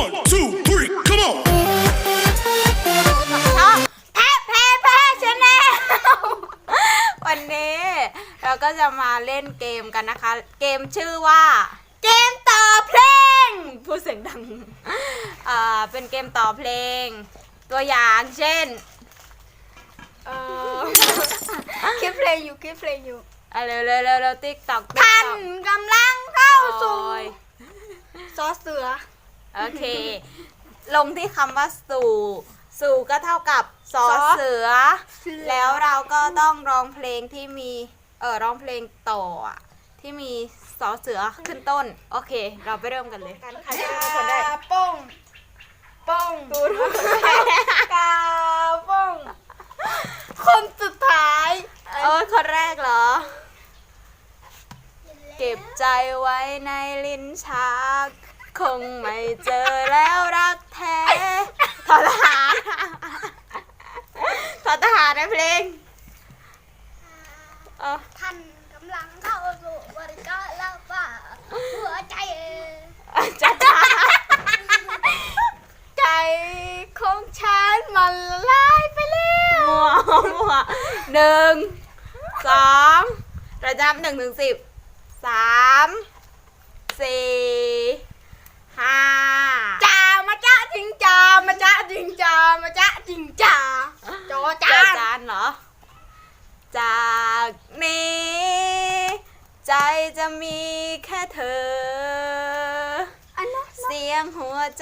One, two, three, come on. ช่องแพ้แพ้แพ้ชาแนล วันนี้เราก็จะมาเล่นเกมกันนะคะ เกมชื่อว่า เกมต่อเพลงพูดเสียงดังอ่าเป็นเกมต่อเพลง ตัวอย่างเช่น เออคลิปเพลงอยู่คลิปเพลงอยู่อะเร็วเร็วเร็วเร็วติ๊กตอกติ๊กท่านตอกกำลังเข้าสู่ซอเสือ โอเค ลงที่คำว่าสู่สู่ก็เท่ากับสอสอเสือเสือ แล้วเราก็ต้องร้องเพลงที่มี เออร้องเพลงต่ออะที่มีสอเสือขึ้นต้น โอเค เราไปเริ่มกันเลยใครจะเป็นคนได้ป้องป้องดูกาป้อง คนสุดท้าย เออคนแรกเหรอ เก็บใจไว้ในลิ้นชัก คงไม่เจอแล้วรักแท้ทอทหารทอทหารในเพลงเออท่านกำลังเข้าสู่บริการแล้วป่าหัวใจเอจ้าจ้าใจของฉันมันละลายไปแล้วมัวมัวหนึ่งสองระดับหนึ่งถึงสิบสาม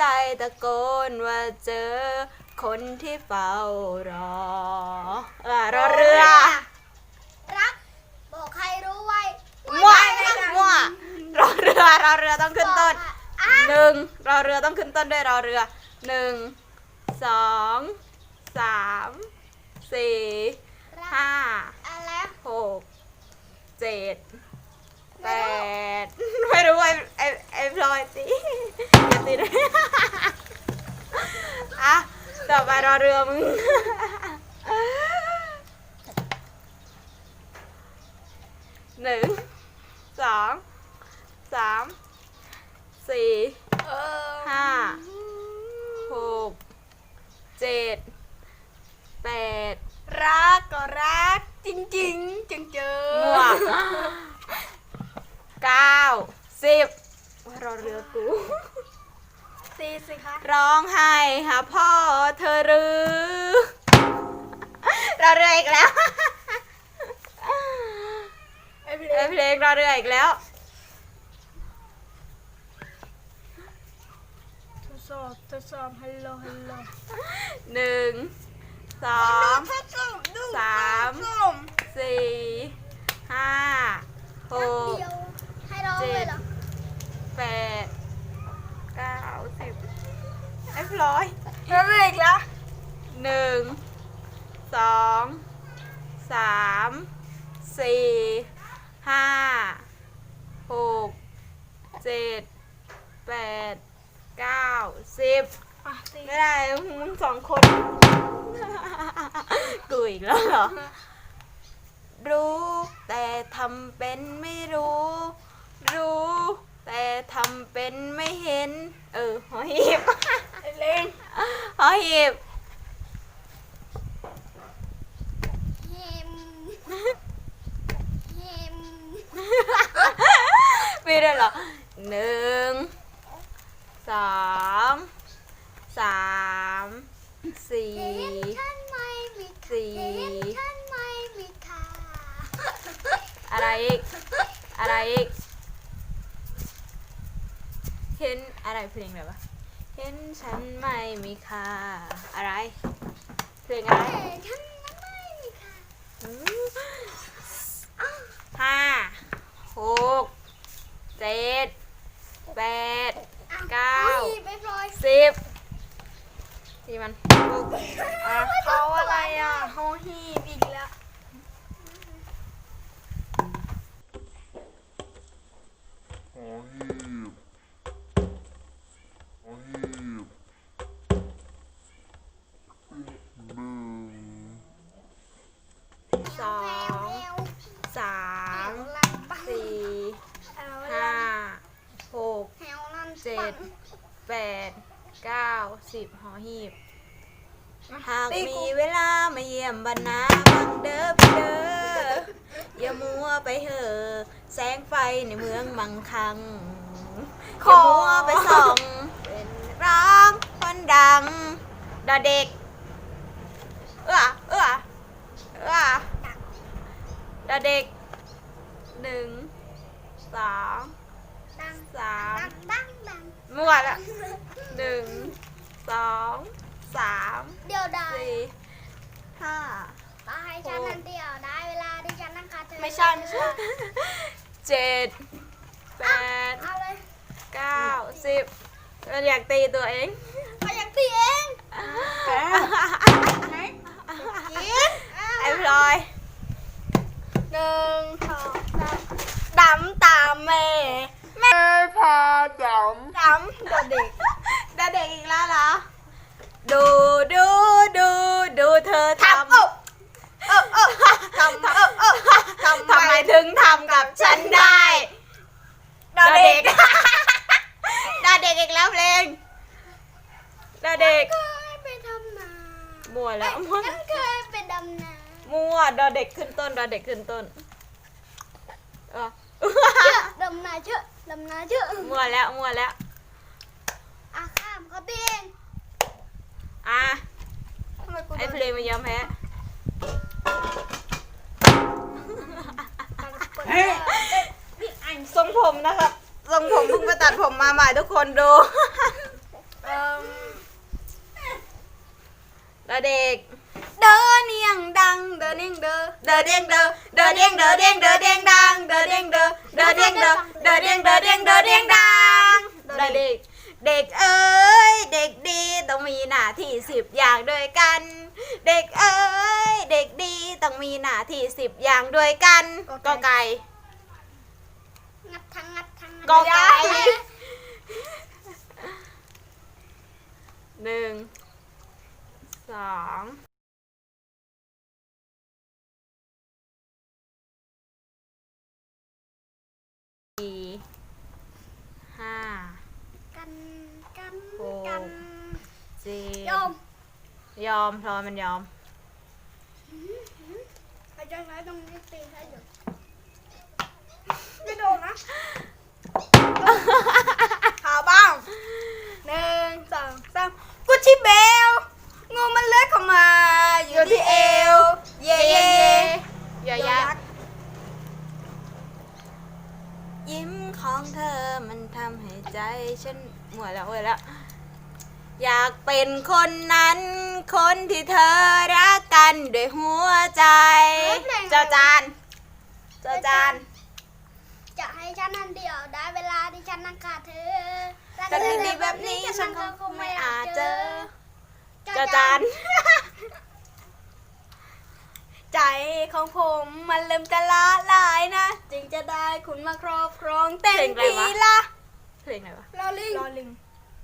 ใจตะโกนว่าเจอ คนที่เฝ้ารอเออรอเรือรัก บอกใครรู้ไว้มั่วมั่วรอเรือรอเรือต้องขึ้นต้นอะหนึ่งรอเรือต้องขึ้นต้นด้วยรอเรือหนึ่งสองสามสี่ห้าอะไรหกเจ็ดแปดไม่รู้ไอ้ไอ้ไอ้พลอยสิอย่าติดอะต่อไปรอเรือมึงหนึ่งสองสามสี่เออห้าหกเจ็ดแปดรักก็รัก จริงๆจังเจอมั่วเก้าสิบว่า รอเรือกูสี่สิคะร้องไห้หาพ่อเธอหรือ รอเรืออีกแล้วไอ้เพลไองเพลงรอเรืออีกแล้ว ทดสอบทดสอบฮัลโหลฮัลโหลหนึ่ง สอง ทดสอบดูสาม ทดสอบสี่ ห้า หกเดียวให้ร้องเลยเหรอ แปดเก้าสิบไอ้พลอยแล้วอีกแล้วหนึ่งสองสามสี่ห้าหกเจ็ดแปดเก้าสิบอะสี่ไม่ได้มึงสองคนกูอีกแล้วเหรอ รู้แต่ทำเป็นไม่รู้ รู้ แต่ทำเป็นไม่เห็ น เออหอหีบไอ้เล่งหอหีบเฮมเฮมมีด้วยเหรอหนึ่งสองสามสี่เห็นฉันไม่มีค่าสี่เห็นฉันไม่มีค่าอะไรอีก อะไรอีก เห็นอะไรเพลงอะไรวะ เห็นฉันไม่มีค่าอะไร เพลงอะไรเห็นฉันไม่มีค่าห้าหกเจ็ดแปด อะ เก้า อุ้ยไปปล่อย สิบที่มันอะ เขาอะไรอะเขาฮีบอีกแล้ว Horrível. Horrível. Não. สองสามสี่ห้าหกเจ็ดแปดเก้าสิบหอหีบ หากมีเวลามาเยี่ยมบรรณาบังเด้อพี่เด้ออย่ามัวไปเหอะแสงไฟในเมืองมังคังอย่ามัวไปส่องเป็นร้องคนดังดอเด็ก เออเออเออ ดอเด็กหนึ่งสองดังสามดังดังดังมั่วละหนึ่งสองสามเดี๋ยวได้สี่ห้าก็ให้ฉันนั่นเดียวได้เวลาที่ฉันนั่งคาเธอไม่ใช่ไม่ใช่เจ็ดแปดเอาเลยเก้าสิบมันอยากตีตัวเองไปอยากตีเองไหนกิน ไอ้พลอย หนึ่งสองสามดำตามแม่แม่ พาด ดำตัวเด็ก ดาเด็กอีกแล้วเหรอ ดูดูดูดูเธอทำ ทำเออเออเออทำเออเออทำ ทำไมถึงทำกับฉัน ได้ดาเด็กดาเด็กอีกแล้วเพลงดาเด็กเคยไปทำนามั่วแล้วมั่วฉันเคยไปดำนามั่วดาเด็กขึ้นต้นดาเด็กขึ้นต้นเออเชื่อดำนาเชื่อดำนาเชื่อมั่วแล้วมั่วแล้วอะข้ามเขาตีเองอะทำไมกูไอ้เพลงมันยอมแพ้ ผมนะครับทรงผมเพิ่งไปตัดผมมาใหม่ทุกคนดูเอิ่มแล้วเด็ก เดินเนียงดัง เดินเนียงเดินเดอเด้งเดอเดอเด้งเดอเด้งเดอเด้งดัง เดอเด้งเดอเดอเด้งเดอเดอเด้งเดอเด้งเดอเด้งดังเดอเด็ก เด็กเอ้ย เด็กดีต้องมีหน้าที่สิบอย่างด้วยกัน เด็กเอ้ย เด็กดีต้องมีหน้าที่สิบอย่างด้วยกันกอไก่งัด ทั้งงัดทั้งกอไก่ หนึ่งสองสี่ห้ากันกันโอ้กันสี่ยอมยอมพลอยมันยอมไอ้เจ้าชายตรงนี้ตีให้อยู่ ไม่โดนนะขาบ้างหนึ่งสองสามกุชชี่เบล งูมันเลื้อยเข้ามา อยู่ที่เอว เย่เย่ยอยักษ์ยิ้มของเธอมันทำให้ใจฉันหมดแล้วหมดแล้ว อยากเป็นคนนั้น คนที่เธอรักกันด้วยหัวใจ เจ้าจาน เจ้าจานจะให้ฉั นนั่นเดียวได้เวลาที่ฉันนั่งขาดเธอแต่ดีๆแบบนี้ฉันก็คงไม่อาจเจอเจ้าจานใจของผมมันเริ่มจะละลายนะ จึงจะได้คุณมาครอบครองเต็มเพลงอะไรทีวะละเพลงอะไรวะลอลิงลอลิง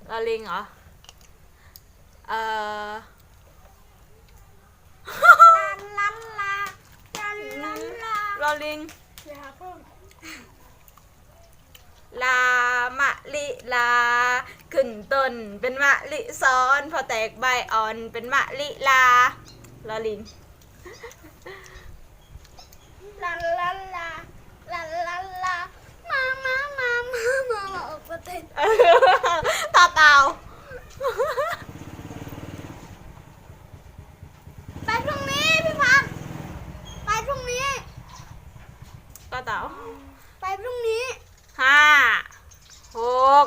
ลอลิงเหรอ เอ่อลันลันลาลันลันลาลอลิง อย่าเพิ่ม ลามะลิลา ขึ้นต้นเป็นมะลิซ้อน พอแตกใบอ่อนเป็นมะลิลาลอลิงลันลันลาลันลันลามามามามามามาออกมาเต้นต่อเต่าไปพรุ่งนี้พี่พันธุ์ไปพรุ่งนี้ต่อเต่า ไปพรุ่งนี้ ห้าหก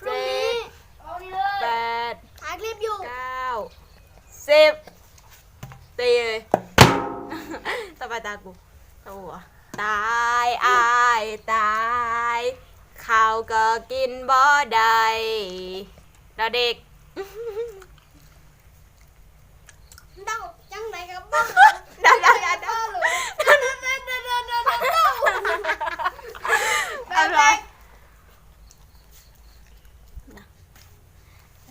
พรุ่งนี้ แปด ถ่ายคลิปอยู่ เก้าสิบตีเลย ต่อไปตากูตัวตายอายตาย ข้าวก็กินบ่ได้ดาเด็กเดาจังไหนกับบ้างดาดาดาดาอะไร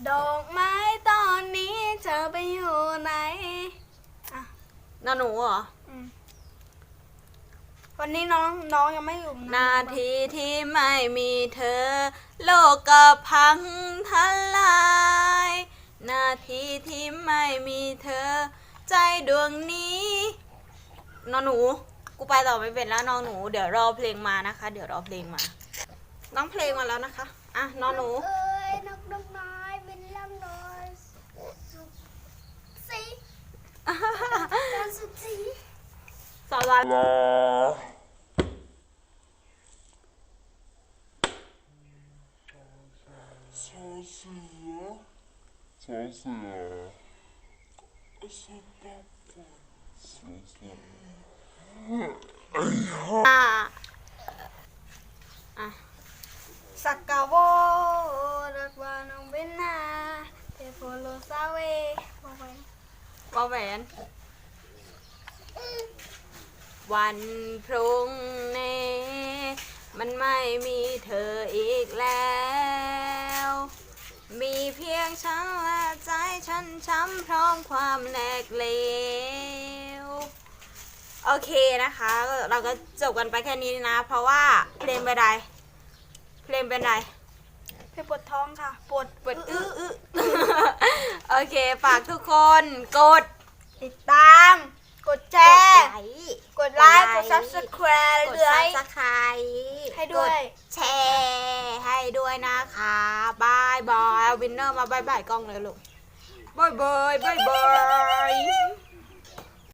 ดอกไม้ตอนนี้เธอไปอยู่ไหนนอนหนูเหรอ วันนี้น้องน้องยังไม่อยู่นาทีที่ไม่มีเธอ โลกก็พังทลานาทีที่ไม่มีเธอ ใจดวงนี้นอนหนู กูไปต่อไม่เป็นแล้วนอนหนู เดี๋ยวรอเพลงมานะคะ เดี๋ยวรอเพลงมา น้องเพลงมาแล้วนะคะ อะนอนหนู เอ้ยนกนกน้อยบินล่ำน้อยสุขสีการสุขสี สอนวันอะอะสักกะโวรักว่าน้องเบนนาเทโฟโลซาเวบอกไปวอแหวน วันพรุ่งนี้ มันไม่มีเธออีกแล้ว มีเพียงฉันและใจฉันช้ำพร้อมความแหลกเหลว โอเคนะคะ เราก็จบกันไปแค่นี้นะ เพราะว่าเพลงเป็นไรเพลงเป็นไรเพลงปวดท้องค่ะ ปวดเปิดอื้ออื้อโอเคฝากทุกคนกดติดตาม กดแชร์ กดไลค์ กดกด subscribe กดเรื่อยซับสไครให้ด้วย แชร์ให้ด้วยนะคะบายบาย วินเนอร์มาบายบายกล้องเลยลูกบายบายบายบาย